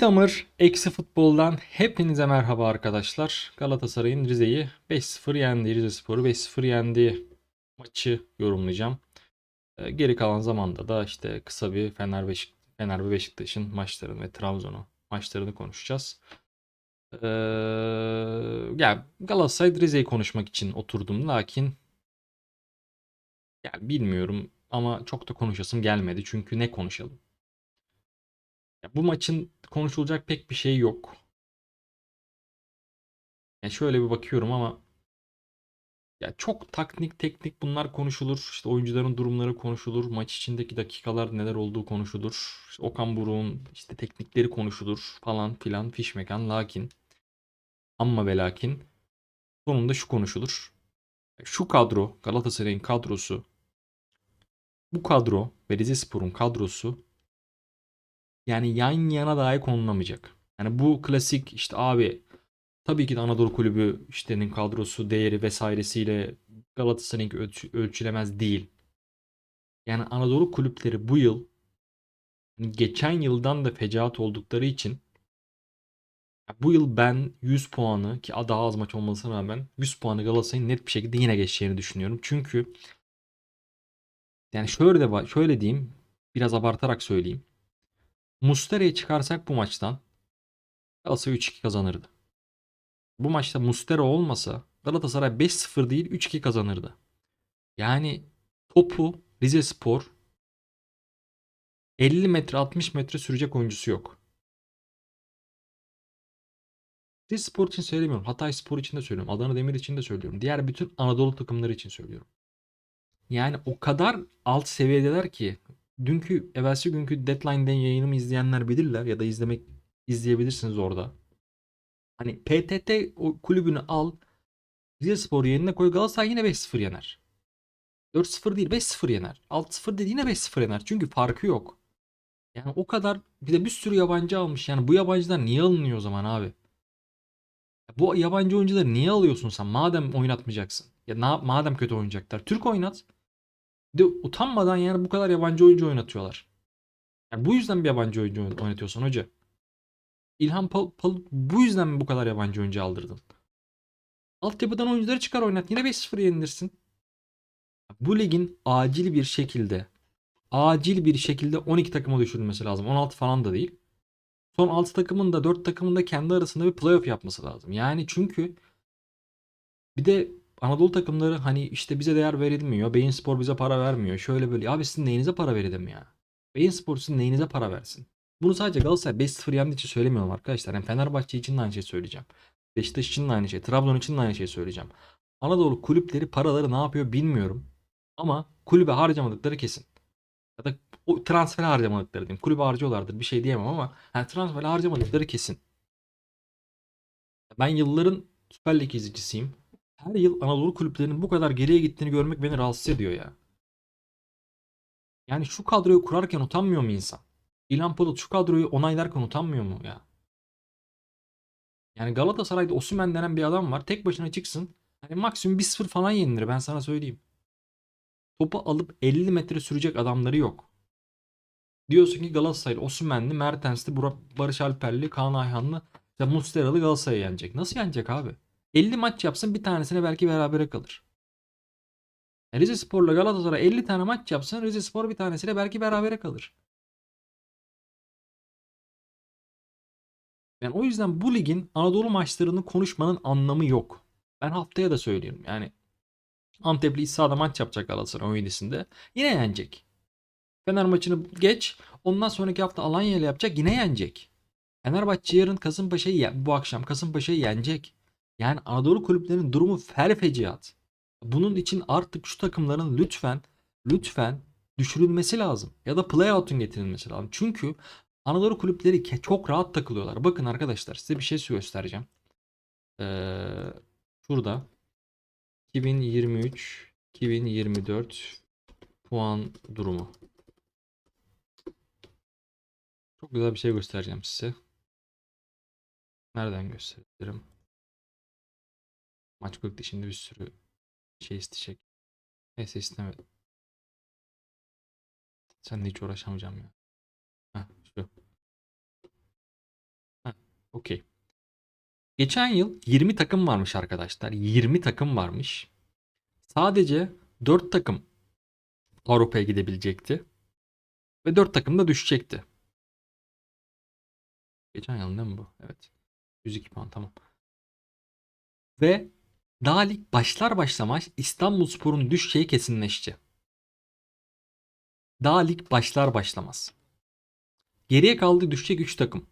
Pitamır eksi futboldan hepinize merhaba arkadaşlar. Galatasaray'ın Rize'yi 5-0 yendi. Rizespor'u 5-0 yendi maçı yorumlayacağım. Ee, Geri kalan zamanda da işte kısa bir Fener, Beşik, Fener ve Beşiktaş'ın maçlarını ve Trabzon'u maçlarını konuşacağız. Ee, ya Galatasaray Rize'yi konuşmak için oturdum lakin ya bilmiyorum ama çok da konuşasım gelmedi. Çünkü ne konuşalım? Ya bu maçın konuşulacak pek bir şey yok. Yani şöyle bir bakıyorum ama ya çok taktik teknik bunlar konuşulur. İşte oyuncuların durumları konuşulur. Maç içindeki dakikalar neler olduğu konuşulur. İşte Okan Buruk'un işte teknikleri konuşulur falan filan fişmekan. Lakin amma ve lakin sonunda şu konuşulur. Şu kadro Galatasaray'ın kadrosu bu kadro ve Rizespor'un kadrosu yani yan yana dahi konulamayacak. Yani bu klasik işte abi tabii ki de Anadolu Kulübü iştenin kadrosu, değeri vesairesiyle Galatasaray'ınki ölç- ölçülemez değil. Yani Anadolu kulüpleri bu yıl geçen yıldan da fecaat oldukları için bu yıl ben 100 puanı ki daha az maç olmasına rağmen 100 puanı Galatasaray'ın net bir şekilde yine geçeceğini düşünüyorum. Çünkü yani şöyle de şöyle diyeyim biraz abartarak söyleyeyim. Mustera'yı çıkarsak bu maçtan Galatasaray 3-2 kazanırdı. Bu maçta Mustera olmasa Galatasaray 5-0 değil 3-2 kazanırdı. Yani topu Rizespor 50 metre 60 metre sürecek oyuncusu yok. Rizespor için söylemiyorum. Hatay Spor için de söylüyorum. Adana Demir için de söylüyorum. Diğer bütün Anadolu takımları için söylüyorum. Yani o kadar alt seviyedeler ki dünkü evvelsi günkü Deadline'den yayınımı izleyenler bilirler ya da izlemek izleyebilirsiniz orada. Hani PTT kulübünü al Rizespor yerine koy Galatasaray yine 5-0 yener. 4-0 değil 5-0 yener. 6-0 değil yine 5-0 yener. Çünkü farkı yok. Yani o kadar bir de bir sürü yabancı almış. Yani bu yabancılar niye alınıyor o zaman abi? Bu yabancı oyuncuları niye alıyorsun sen? Madem oynatmayacaksın. Ya na- madem kötü oynayacaklar. Türk oynat. Bir de utanmadan yani bu kadar yabancı oyuncu oynatıyorlar. Yani bu yüzden bir yabancı oyuncu oyn- oynatıyorsun hoca. İlhan Pal- Palut bu yüzden mi bu kadar yabancı oyuncu aldırdın? Altyapıdan oyuncuları çıkar oynat. Yine 5-0 yenilirsin. Bu ligin acil bir şekilde acil bir şekilde 12 takıma düşürülmesi lazım. 16 falan da değil. Son 6 takımın da 4 takımın da kendi arasında bir playoff yapması lazım. Yani çünkü bir de Anadolu takımları hani işte bize değer verilmiyor. Beyinspor bize para vermiyor. Şöyle böyle. Abi sizin neyinize para verelim ya? Beyinspor sizin neyinize para versin? Bunu sadece Galatasaray 5-0 yendiği için söylemiyorum arkadaşlar. Hem Fenerbahçe için de aynı şeyi söyleyeceğim. Beşiktaş için de aynı şey. Trabzon için de aynı şeyi söyleyeceğim. Anadolu kulüpleri paraları ne yapıyor bilmiyorum. Ama kulübe harcamadıkları kesin. Ya da o transfer harcamadıkları diyeyim. Kulübe harcıyorlardır bir şey diyemem ama yani transfer harcamadıkları kesin. Ben yılların Süper Lig izleyicisiyim. Her yıl Anadolu kulüplerinin bu kadar geriye gittiğini görmek beni rahatsız ediyor ya. Yani şu kadroyu kurarken utanmıyor mu insan? İlhan Palut şu kadroyu onaylarken utanmıyor mu ya? Yani Galatasaray'da Osimhen denen bir adam var. Tek başına çıksın. Hani maksimum 1-0 falan yenilir ben sana söyleyeyim. Topu alıp 50 metre sürecek adamları yok. Diyorsun ki Galatasaray Osimhen'li, Mertens'li, Burak Barış Alper'li, Kaan Ayhan'lı, işte Muslera'lı Galatasaray'ı yenecek. Nasıl yenecek abi? 50 maç yapsın bir tanesine belki berabere kalır. E, Rizespor'la Galatasaray 50 tane maç yapsın Rizespor bir tanesiyle belki berabere kalır. Yani o yüzden bu ligin Anadolu maçlarını konuşmanın anlamı yok. Ben haftaya da söylüyorum. Yani Antep'li iç sahada maç yapacak Galatasaray 17'sinde. Yine yenecek. Fener maçını geç. Ondan sonraki hafta Alanya ile yapacak. Yine yenecek. Fenerbahçe yarın Kasımpaşa'yı bu akşam Kasımpaşa'yı yenecek. Yani Anadolu kulüplerinin durumu fel. Bunun için artık şu takımların lütfen lütfen düşürülmesi lazım. Ya da playout'un getirilmesi lazım. Çünkü Anadolu kulüpleri çok rahat takılıyorlar. Bakın arkadaşlar size bir şey göstereceğim. Ee, şurada 2023 2024 puan durumu. Çok güzel bir şey göstereceğim size. Nereden gösterebilirim? Maç kulüpte şimdi bir sürü şey isteyecek. Neyse istemedim. Seninle hiç uğraşamayacağım ya. Heh, şu. Geçen yıl 20 takım varmış arkadaşlar. 20 takım varmış. Sadece 4 takım Avrupa'ya gidebilecekti. Ve 4 takım da düşecekti. Geçen yıl değil mi bu? Evet. 102 puan tamam. Ve daha lig başlar başlamaz İstanbulspor'un düşeceği kesinleşti. Daha lig başlar başlamaz. Geriye kaldı düşecek 3 takım.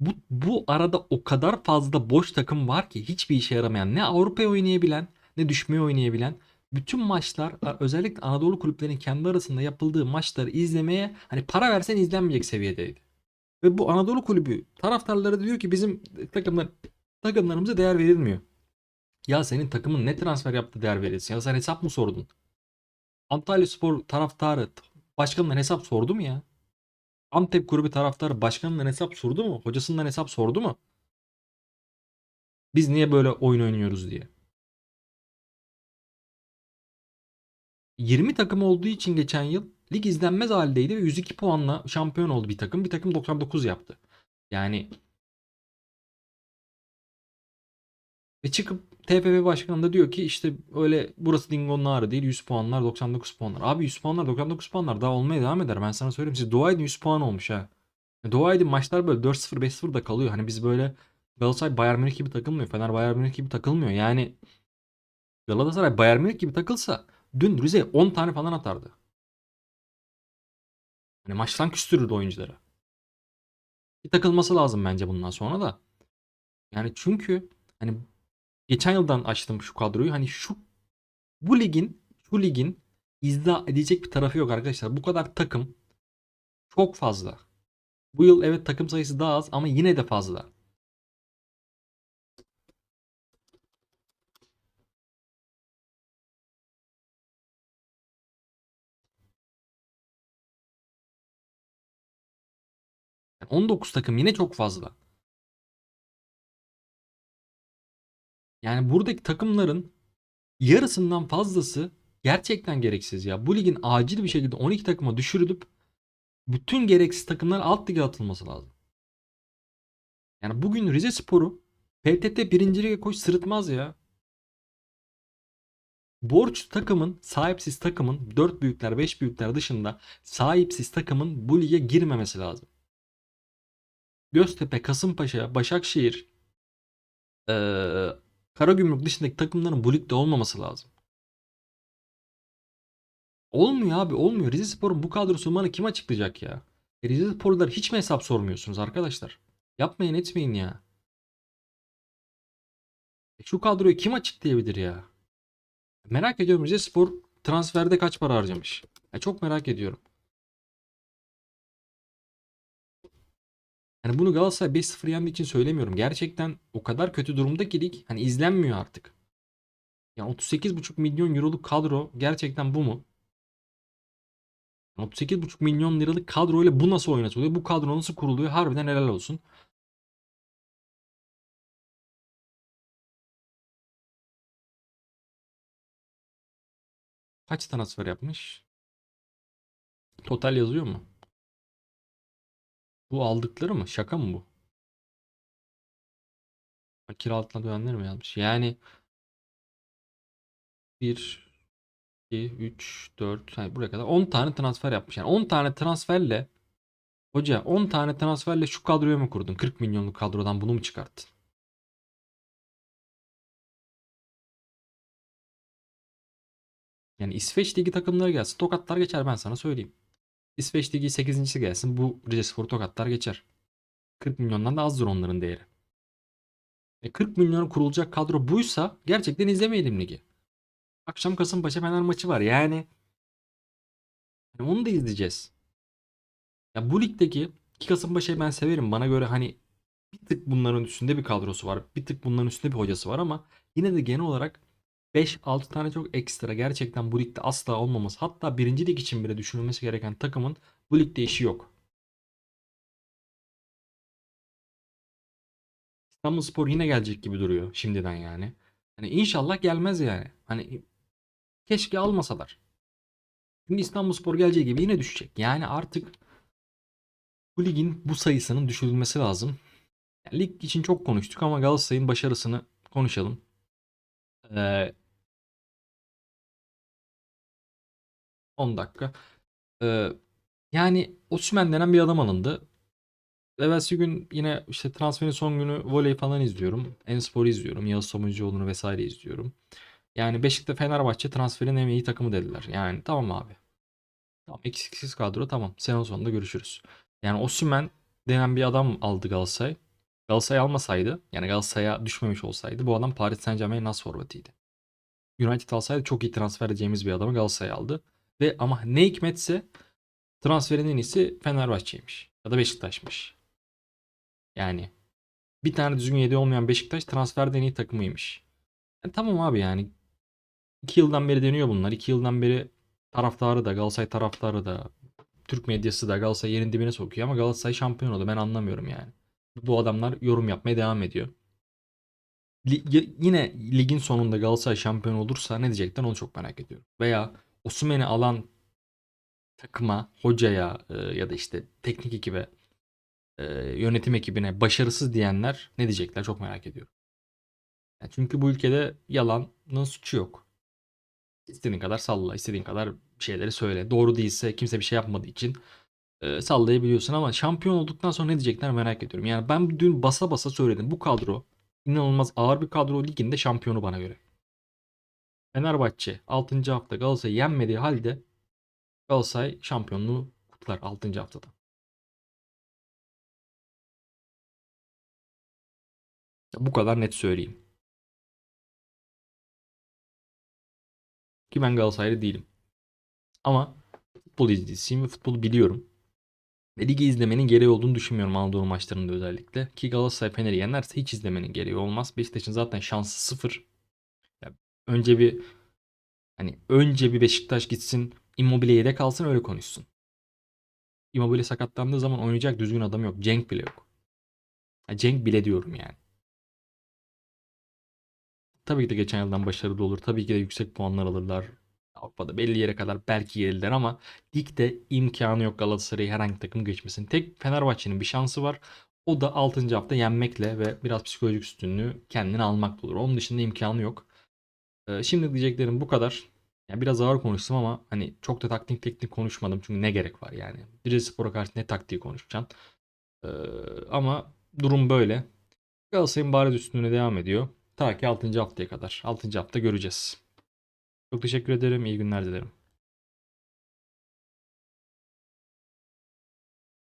Bu, bu arada o kadar fazla boş takım var ki hiçbir işe yaramayan ne Avrupa'ya oynayabilen ne düşmeye oynayabilen bütün maçlar özellikle Anadolu kulüplerinin kendi arasında yapıldığı maçları izlemeye hani para versen izlenmeyecek seviyedeydi. Ve bu Anadolu kulübü taraftarları diyor ki bizim takımlar takımlarımıza değer verilmiyor. Ya senin takımın ne transfer yaptı değer verilsin? Ya sen hesap mı sordun? Antalya Spor taraftarı başkanından hesap sordu mu ya? Antep kulübü taraftarı başkanından hesap sordu mu? Hocasından hesap sordu mu? Biz niye böyle oyun oynuyoruz diye. 20 takım olduğu için geçen yıl lig izlenmez haldeydi ve 102 puanla şampiyon oldu bir takım. Bir takım 99 yaptı. Yani ve çıkıp TFF başkanı da diyor ki işte öyle burası Dingo'nun ağrı değil 100 puanlar 99 puanlar. Abi 100 puanlar 99 puanlar daha olmaya devam eder. Ben sana söyleyeyim siz dua edin 100 puan olmuş ha. Dua edin maçlar böyle 4-0 5-0 da kalıyor. Hani biz böyle Galatasaray Bayern Münih gibi takılmıyor. Fener Bayern Münih gibi takılmıyor. Yani Galatasaray Bayern Münih gibi takılsa dün Rize 10 tane falan atardı. Hani maçtan küstürürdü oyuncuları. Bir takılması lazım bence bundan sonra da. Yani çünkü hani geçen yıldan açtım şu kadroyu. Hani şu bu ligin şu ligin izah edecek bir tarafı yok arkadaşlar. Bu kadar takım çok fazla. Bu yıl evet takım sayısı daha az ama yine de fazla. Yani 19 takım yine çok fazla. Yani buradaki takımların yarısından fazlası gerçekten gereksiz ya. Bu ligin acil bir şekilde 12 takıma düşürülüp bütün gereksiz takımlar alt lige atılması lazım. Yani bugün Rize Sporu PTT 1. lige koş sırıtmaz ya. Borç takımın, sahipsiz takımın 4 büyükler 5 büyükler dışında sahipsiz takımın bu lige girmemesi lazım. Göztepe, Kasımpaşa, Başakşehir, ee, Karagümrük dışındaki takımların bu ligde olmaması lazım. Olmuyor abi olmuyor. Rize Spor'un bu kadrosu bana kim açıklayacak ya? E, Rize Spor'lar hiç mi hesap sormuyorsunuz arkadaşlar? Yapmayın etmeyin ya. E, şu kadroyu kim açıklayabilir ya? Merak ediyorum Rize Spor transferde kaç para harcamış? E, çok merak ediyorum. Yani bunu Galatasaray 5-0 yendiği için söylemiyorum. Gerçekten o kadar kötü durumda ki lig hani izlenmiyor artık. Yani 38,5 milyon euroluk kadro gerçekten bu mu? 38,5 milyon liralık kadroyla bu nasıl oynatılıyor? Bu kadro nasıl kuruluyor? Harbiden helal olsun. Kaç transfer yapmış? Total yazıyor mu? Bu aldıkları mı? Şaka mı bu? Kiralıkla dönenler mi yazmış? Yani 1 2 3 4 hani buraya kadar 10 tane transfer yapmış. Yani 10 tane transferle hoca 10 tane transferle şu kadroyu mu kurdun? 40 milyonluk kadrodan bunu mu çıkarttın? Yani İsveç Ligi takımları gelsin. Tokatlar geçer ben sana söyleyeyim. İsveç Ligi 8.si gelsin. Bu Rizespor tokatlar geçer. 40 milyondan da azdır onların değeri. E 40 milyon kurulacak kadro buysa gerçekten izlemeyelim ligi. Akşam Kasımpaşa Fener maçı var. Yani yani onu da izleyeceğiz. Ya bu ligdeki ki Kasımpaşa'yı ben severim. Bana göre hani bir tık bunların üstünde bir kadrosu var. Bir tık bunların üstünde bir hocası var ama yine de genel olarak 5-6 tane çok ekstra gerçekten bu ligde asla olmaması. Hatta birinci lig için bile düşünülmesi gereken takımın bu ligde işi yok. İstanbulspor yine gelecek gibi duruyor şimdiden yani. Hani inşallah gelmez yani. Hani keşke almasalar. Şimdi İstanbulspor geleceği gibi yine düşecek. Yani artık bu ligin bu sayısının düşürülmesi lazım. Lig için çok konuştuk ama Galatasaray'ın başarısını konuşalım. Ee, 10 dakika. Ee, yani Osimhen denen bir adam alındı. Evvelsi gün yine işte transferin son günü voley falan izliyorum. Enspor'u izliyorum. Yağız Somuncuoğlu'nu vesaire izliyorum. Yani Beşiktaş Fenerbahçe transferin en iyi takımı dediler. Yani tamam abi. Tamam eksiksiz kadro tamam. Sezon sonunda görüşürüz. Yani Osimhen denen bir adam aldı Galatasaray. Galatasaray almasaydı yani Galatasaray'a düşmemiş olsaydı bu adam Paris Saint-Germain'in nas forvetiydi. United alsaydı çok iyi transfer edeceğimiz bir adamı Galatasaray aldı. Ve ama ne hikmetse transferin en iyisi Fenerbahçe'ymiş. Ya da Beşiktaş'mış. Yani bir tane düzgün yedi olmayan Beşiktaş transferde en iyi takımıymış. Yani tamam abi yani 2 yıldan beri deniyor bunlar. 2 yıldan beri taraftarı da Galatasaray taraftarı da Türk medyası da Galatasaray yerin dibine sokuyor ama Galatasaray şampiyon oldu. Ben anlamıyorum yani. Bu adamlar yorum yapmaya devam ediyor. Li- y- yine ligin sonunda Galatasaray şampiyon olursa ne diyecekler onu çok merak ediyorum. Veya Osimhen'i alan takıma, hocaya e, ya da işte teknik ekibe, e, yönetim ekibine başarısız diyenler ne diyecekler çok merak ediyorum. Çünkü bu ülkede yalanın suçu yok. İstediğin kadar salla, istediğin kadar şeyleri söyle. Doğru değilse kimse bir şey yapmadığı için e, sallayabiliyorsun ama şampiyon olduktan sonra ne diyecekler merak ediyorum. Yani ben dün basa basa söyledim. Bu kadro inanılmaz ağır bir kadro liginde şampiyonu bana göre. Fenerbahçe 6. hafta Galatasaray'ı yenmediği halde Galatasaray şampiyonluğu kutlar 6. haftada. Bu kadar net söyleyeyim. Ki ben Galatasaraylı değilim. Ama futbol izleyicisiyim ve futbolu biliyorum. Ve ligi izlemenin gereği olduğunu düşünmüyorum Anadolu maçlarında özellikle. Ki Galatasaray Fener'i yenerse hiç izlemenin gereği olmaz. Beşiktaş'ın zaten şansı sıfır. Önce bir hani önce bir Beşiktaş gitsin Immobile yedek kalsın öyle konuşsun. Immobile sakatlandığı zaman oynayacak düzgün adam yok. Cenk bile yok. Ya Cenk bile diyorum yani. Tabii ki de geçen yıldan başarılı olur. Tabii ki de yüksek puanlar alırlar. Avrupa'da belli yere kadar belki gelirler ama ligde imkanı yok Galatasaray'ı herhangi takım geçmesin. Tek Fenerbahçe'nin bir şansı var. O da 6. hafta yenmekle ve biraz psikolojik üstünlüğü kendine almakla olur. Onun dışında imkanı yok. Ee, şimdi diyeceklerim bu kadar. Yani biraz ağır konuştum ama hani çok da taktik teknik konuşmadım çünkü ne gerek var yani. Rizespor'a karşı ne taktiği konuşacaksın. Ee, ama durum böyle. Galatasaray'ın bariz üstünlüğüne devam ediyor. Ta ki 6. haftaya kadar. 6. hafta göreceğiz. Çok teşekkür ederim. İyi günler dilerim.